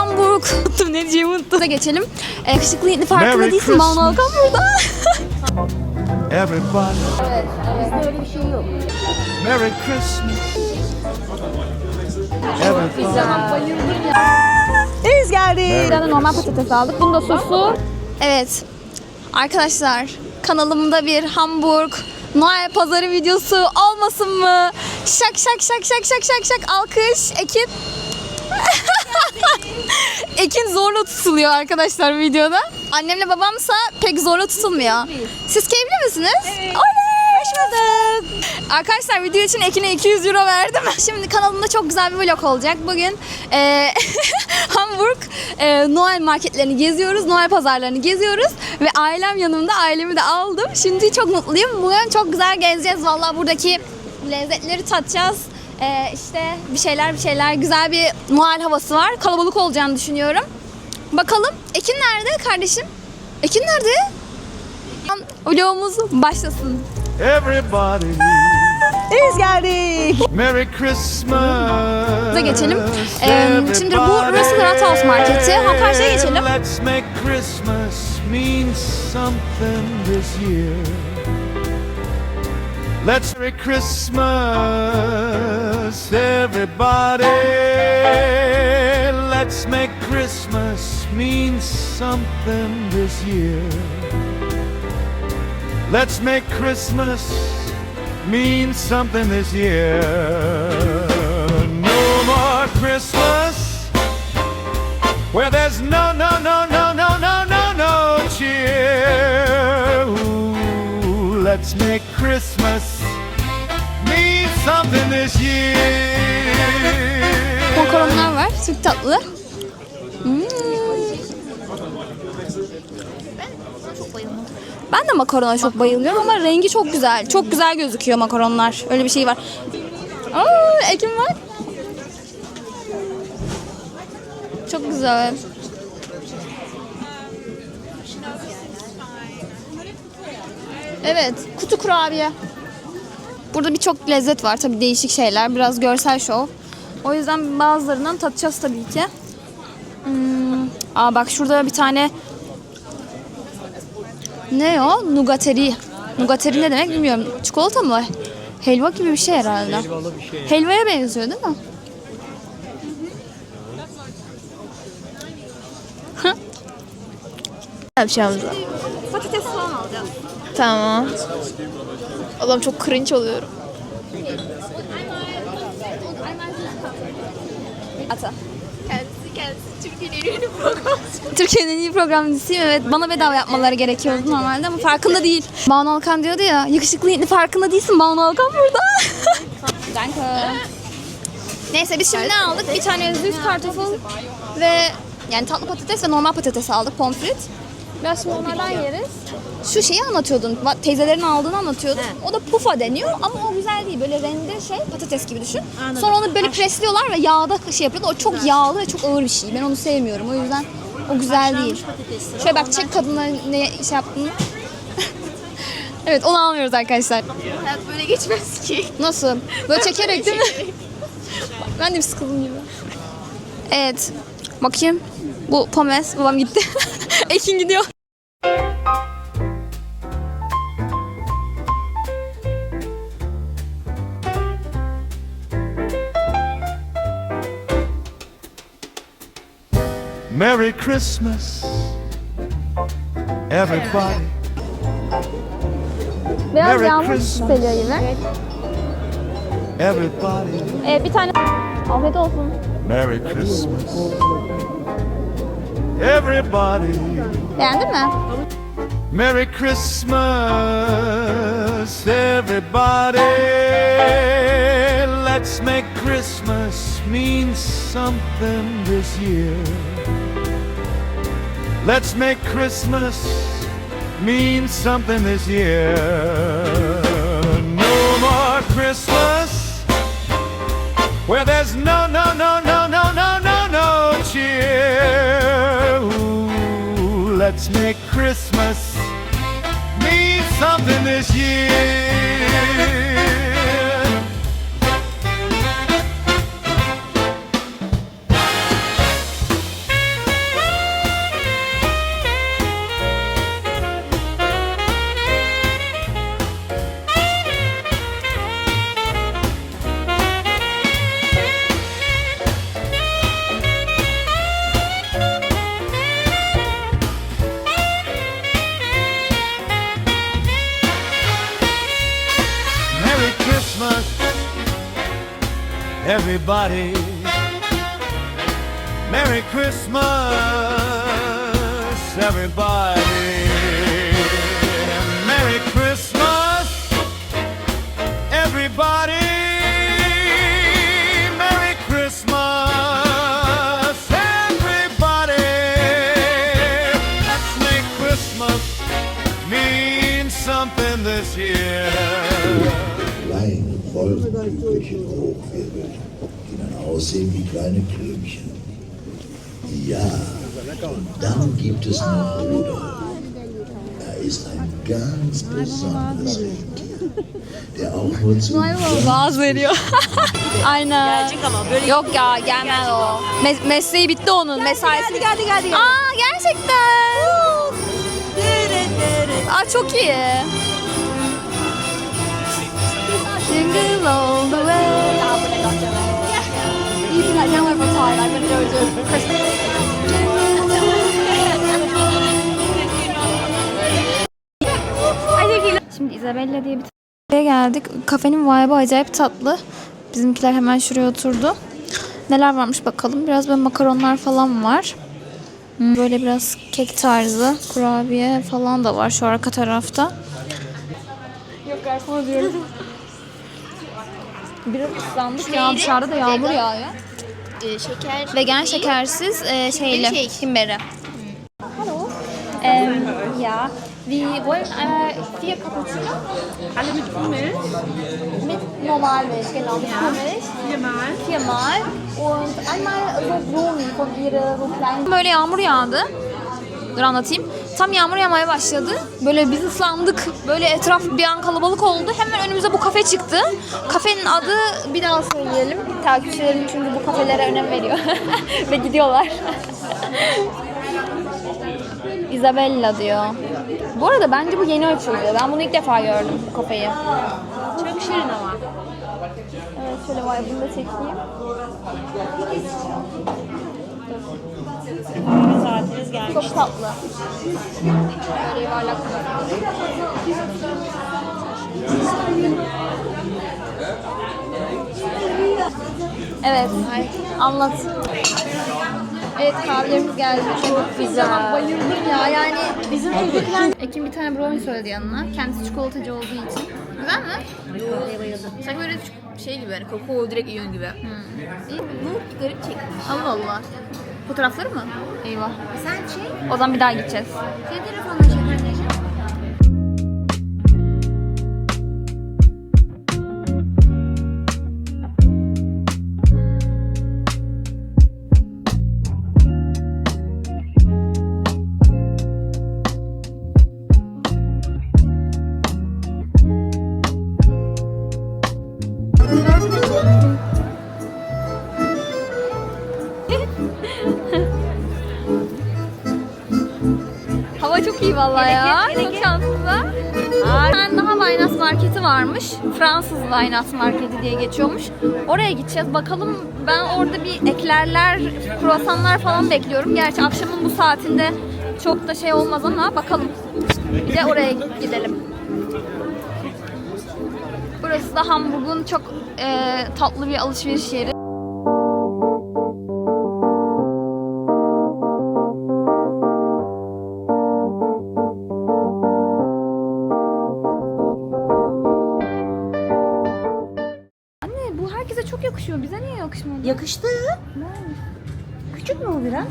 Hamburg. Unuttum ne diyeceğimi unuttum. Da geçelim. E, yakışıklı Hintli farkında Merry değilsin. Banu Alkan burada. Everybody. Bizde öyle bir şey yok. Merry Christmas. Everybody. Deniz geldi. Bir tane normal patates aldık. Bunda sosu. Evet. Arkadaşlar kanalımda bir Hamburg Noel pazarı videosu olmasın mı? Şak şak şak şak şak şak şak alkış Ekin. Ekin zorla tutuluyor arkadaşlar videoda. Annemle babamsa pek zorla tutulmuyor. Siz keyifli misiniz? Evet. Hoş bulduk. Arkadaşlar video için Ekin'e 200 euro verdim. Şimdi kanalımda çok güzel bir vlog olacak. Bugün eee, Hamburg eee, Noel marketlerini geziyoruz. Noel pazarlarını geziyoruz. Ve ailem yanımda. Ailemi de aldım. Şimdi çok mutluyum. Bugün çok güzel gezeceğiz. Vallahi buradaki lezzetleri tatacağız. Eee işte bir şeyler bir şeyler. Güzel bir Noel havası var. Kalabalık olacağını düşünüyorum. Bakalım. Ekin nerede kardeşim? Ekin nerede? Vlogumuz başlasın. Everybody. Biz geldik. Merry Christmas. Da geçelim. Ee, şimdi bu Russell Rathaus marketi. Ha, karşıya geçelim. Let's make Christmas mean something this year. Let's Merry Christmas, everybody. Let's make Christmas mean something this year. Let's make Christmas mean something this year. No more Christmas where there's no, no, no, no, no, no, Makaronlar var. Süt tatlı. Hmm. Ben de makarona çok bayılıyorum ama rengi çok güzel. Çok güzel gözüküyor makaronlar. Öyle bir şey var. Aa, Ekim var. Çok güzel. Evet, kutu kurabiye. Burada birçok lezzet var tabii değişik şeyler. Biraz görsel şov. O yüzden bazılarından tatacağız tabii ki. Hmm. Aa bak şurada bir tane ne o? Nugateri. Nugateri ne demek bilmiyorum. Çikolata mı? Helva gibi bir şey herhalde. Helvalı bir şey. Helvaya benziyor değil mi? Bir şey alacağız. Patates falan alacağız. Tamam. Allah'ım çok cringe oluyorum. Ata. Kendisi kendisi Türkiye'nin en iyi programcısıyım. Evet bana bedava yapmaları gerekiyordu normalde ama farkında değil. Banu Alkan diyordu ya yakışıklı Hintli farkında değilsin Banu Alkan burada. Danke. Neyse biz şimdi ne aldık? Bir tane düz kartoffel ve yani tatlı patates ve normal patates aldık pomfrit. Biraz şimdi onlardan yeriz. Şu şeyi anlatıyordun. Teyzelerin aldığını anlatıyordun. O da pufa deniyor ama o güzel değil. Böyle rende şey patates gibi düşün. Sonra onu böyle presliyorlar ve yağda şey yapıyorlar. O çok yağlı ve çok ağır bir şey. Ben onu sevmiyorum. O yüzden o güzel değil. Şöyle bak çek kadınların ne şey yaptığını. evet onu almıyoruz arkadaşlar. Hayat böyle geçmez ki. Nasıl? Böyle çekerek değil mi? ben de bir sıkıldım gibi. Evet. Bakayım. Bu pomes. Babam gitti. Ekin gidiyor. Merry Christmas, everybody. Biraz Merry yağmur Christmas. geliyor yine. Everybody, Ee, bir tane afiyet olsun. Merry Christmas. Everybody, Beğendin mi? Merry Christmas, everybody. Let's make Christmas mean something this year. Let's make Christmas mean something this year. No more Christmas where there's no, no, no, no, no, no, let's make Christmas mean something this year. Everybody. Merry Christmas, everybody. Merry Christmas, everybody. Kleine Wolkenkügelchen hochwirbelt, die dann aussehen wie kleine Klümpchen. Ja, und dann gibt es noch Rudolf. Er ist ein ganz besonderes Rentier, der auch nur zu Vaaz veriyor. Aynen. Gelecek ama böyle. Yok ya gelmez o. Me- mesleği bitti onun. Mesaisi. Geldi geldi geldi. Aa gerçekten. Aa çok iyi. All the way. İyi planlar for time. I'm gonna go to Christmas. Şimdi Isabella diye bir Buraya geldik. Kafenin vibe'ı acayip tatlı. Bizimkiler hemen şuraya oturdu. Neler varmış bakalım. Biraz böyle makaronlar falan var. Hmm, Böyle biraz kek tarzı, kurabiye falan da var şu arka tarafta. Yok garsona diyorum. Biraz ıslandık ya dışarıda da yağmur yağıyor. Ee, şeker. Vegan şekersiz e, şeyli, Şey. himberi. Hallo. Ähm, ja, wir wollen äh, vier Cappuccino. Alle mit Kuhmilch, Mit Normalmilch, genau, mit Kuhmilch. viermal. Viermal und einmal so Blumen von ihre so kleinen... Böyle yağmur yağdı. Dur anlatayım. Tam yağmur yağmaya başladı. Böyle biz ıslandık. Böyle etraf bir an kalabalık oldu. Hemen önümüze bu kafe çıktı. Kafenin adı bir daha söyleyelim. Takipçilerim çünkü bu kafelere önem veriyor. Ve gidiyorlar. Isabella diyor. Bu arada bence bu yeni açıldı. Ben bunu ilk defa gördüm bu kafeyi. Çok şirin ama. Evet şöyle bunu da çekeyim. Geldi. Çok tatlı. Böyle yuvarlak. Evet. Anlat. Evet kahvelerimiz geldi. Çok güzel. Bayıldım ya. Yani bizim çocuklar... Ekim bir tane brownie söyledi yanına. Kendisi çikolatacı olduğu için. Güzel mi? Sanki böyle şey gibi hani kakao direkt yiyorsun gibi. Bu garip çekmiş. Allah Allah. Fotoğrafları mı? Eyvah. Sen şey, O zaman bir daha gideceğiz. şey telefonla çok iyi vallahi ya. Çok şanslılar. Bir tane daha Vainas Marketi varmış. Fransız Vainas Marketi diye geçiyormuş. Oraya gideceğiz. Bakalım ben orada bir eklerler, kruvasanlar falan bekliyorum. Gerçi akşamın bu saatinde çok da şey olmaz ama bakalım. Bir de oraya gidelim. Burası da Hamburg'un çok e, tatlı bir alışveriş yeri. Çok yakışıyor. Bize niye yakışmadı? Yakıştı. Küçük mü o biraz?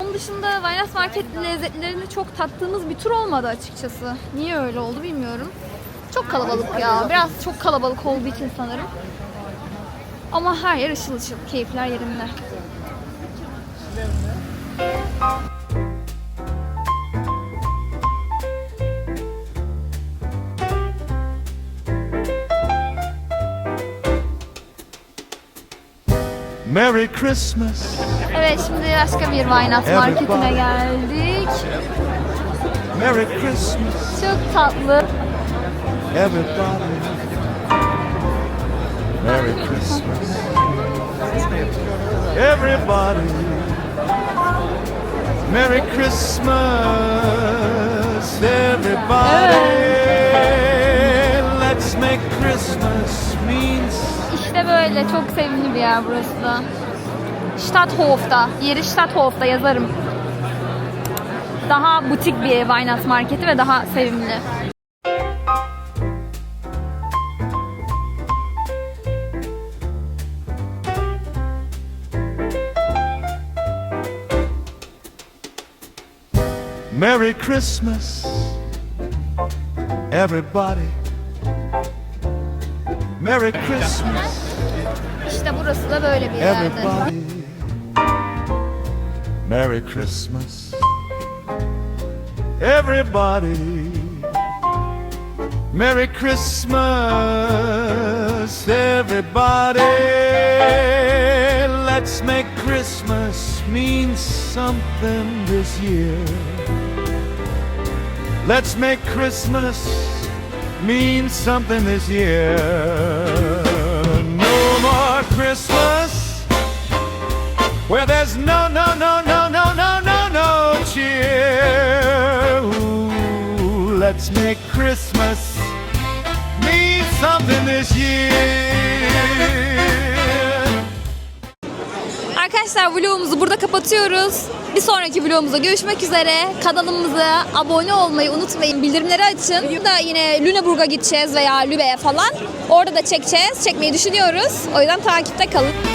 Onun dışında Vainas Market lezzetlerini çok tattığımız bir tur olmadı açıkçası. Niye öyle oldu bilmiyorum. Çok kalabalık ya. Biraz çok kalabalık olduğu için sanırım. Ama her yer ışıl ışıl. Keyifler yerinde. Merry Christmas, Evet şimdi başka bir Vainas Market'ine geldik. Merry Christmas, Çok tatlı. everybody. Merry Christmas, everybody. Merry Christmas, everybody. Let's böyle çok sevimli bir yer burası da. Stadthof'ta. Yeri Stadthof'ta yazarım. Daha butik bir ev Weihnachts marketi ve daha sevimli. Merry Christmas, everybody. Merry Christmas, İşte burası da böyle bir yerde. everybody. Merry Christmas, everybody. Merry Christmas, everybody. Let's make Christmas mean something this year. Let's make Christmas mean something this year. No more Christmas where there's no, no, no, no, no, no, no, no cheer. Ooh, let's make Christmas mean something this year. Arkadaşlar vlogumuzu burada kapatıyoruz. Bir sonraki vlogumuzda görüşmek üzere. Kanalımıza abone olmayı unutmayın. Bildirimleri açın. Burada yine Lüneburg'a gideceğiz veya Lübe'ye falan. Orada da çekeceğiz. Çekmeyi düşünüyoruz. O yüzden takipte kalın.